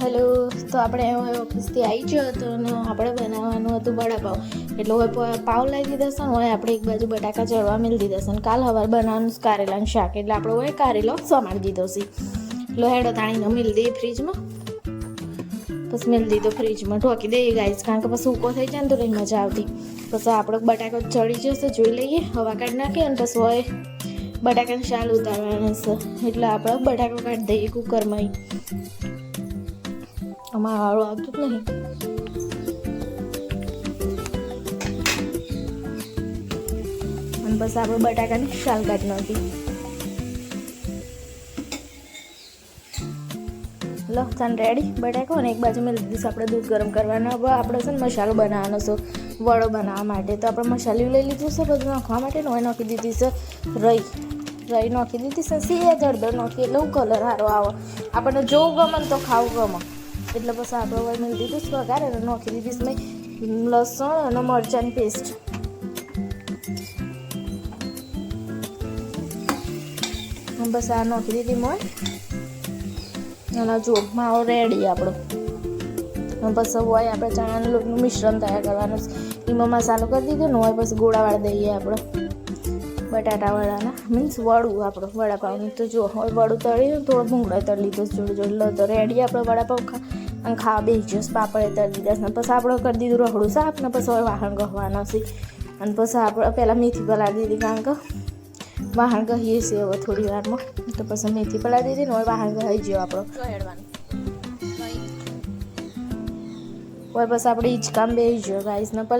Hello, તો આપણે હવે ઓફિસથી આવી ગયો હતો અને આપણે બનાવવાનું હતું વડાપાવ એટલે હવે પાવ લઈ દીધા છે હવે આપણે એક બાજુ બટાકા ચડવા મેળ દીધા છે. કાલ હવાર બનાવવાનું કારેલાનું શાક. એટલે આપણે હવે કારેલો સમાડી દીધો છે. લો હેડો તાણીનો મિલ દઈએ ફ્રીજમાં. પછી મેળ દીધો ફ્રીજમાં. ઢોકી દઈએ ગાઈસ, કારણ કે પછી સૂકો થઈ જાય ને તો નહીં મજા આવતી. પછી આપણો બટાકો ચડી જશે, જોઈ લઈએ. હવા કાઢી નાખીએ અને પછી હવે બટાકાનું શાલ ઉતારવાનું છે. એટલે આપણે બટાકો કાઢી દઈએ કુકરમાં આમાં વાળું આવતું જ નહીં. બસ આપણે બટાકાની શાલ કાઢી નાખી. લો ચાલ રેડી બટાકો? અને એક બાજુ મેં લીધી આપણે દૂધ ગરમ કરવાનો. હવે આપણે છે ને મસાલો બનાવવાનો છે, વડો બનાવવા માટે. તો આપણે મસાલી લઈ લીધું છે, બધું નાખવા માટે. નોય નાખી દીધી છે રઈ. રઈ નાખી દીધી છે સીએ જળદર નાખી. એટલે કલર સારો આવે. આપણને જોવું ગમે તો ખાવું ગમે. એટલે પછી આપણે હવે મેં દીધું છે વઘાર અને નાખી દીધી છે મેં લસણ અને મરચાંની પેસ્ટ. બસ આ નાખી દીધી મોય. અને જો, માવો રેડી આપણો. બસ હોય આપણે ચણાના લોટનું મિશ્રણ તૈયાર કરવાનું છે. એમાં મસાલો કરી દીધો ને હોય પછી ગોળાવાળા દઈએ આપણે. બટાટાવાળાના, મીન્સ વડું આપણો, વડાપાવનું. તો જો, હવે વડું તળ્યું, થોડો ભૂંગળા તળી લીધો જોડે જોડે. લો તો રેડી આપણે વડાપાવ ખા અને ખાવા બે જ્યુસ પાપડે તળી દીધા ને પછી આપણે કરી દીધું રહડું સાફ ને પછી હવે વાહણ ગહવાના છે. અને પછી આપણે પહેલાં મેથી પલાળી દીધી કારણ કે વાહણ ગહીએ છીએ હવે થોડી વારમાં. તો પછી મેથી પલાળી દીધી ને હવે વાહણ ગહાઈ ગયો આપણો. હવે બસ આપણે હિંચકામ બેસી ગયો ગાઈસને પલ